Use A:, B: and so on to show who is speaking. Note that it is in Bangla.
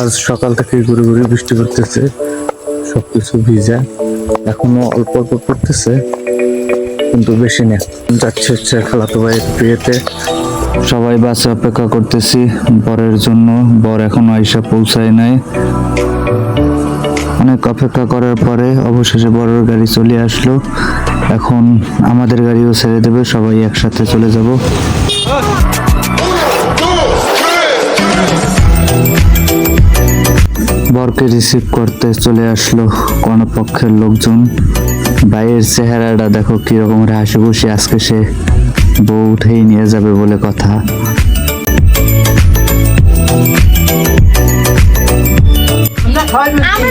A: আজ সকাল থেকে ঘুরে ঘুরে বৃষ্টি পড়তেছে সবকিছু ভিজা। এখনও অল্প অল্প পড়তেছে কিন্তু বেশি না। যাচ্ছে হচ্ছে খালাতো ভাইয়ের বিয়েতে। সবাই বাসে অপেক্ষা করতেছি বরের জন্য। বর এখনও আইসা পৌঁছায় নাই। অনেক অপেক্ষা করার পরে অবশেষে বড়র গাড়ি চলে আসলো। এখন আমাদের গাড়িও ছেড়ে দেবে, সবাই একসাথে চলে যাব। বরকে রিসিভ করতে চলে আসলো কর্ণপক্ষের লোকজন। ভাইয়ের চেহারাটা দেখো কীরকম হাসি খুশি আজকে সে বউ উঠেই নিয়ে যাবে বলে কথা।
B: আমরা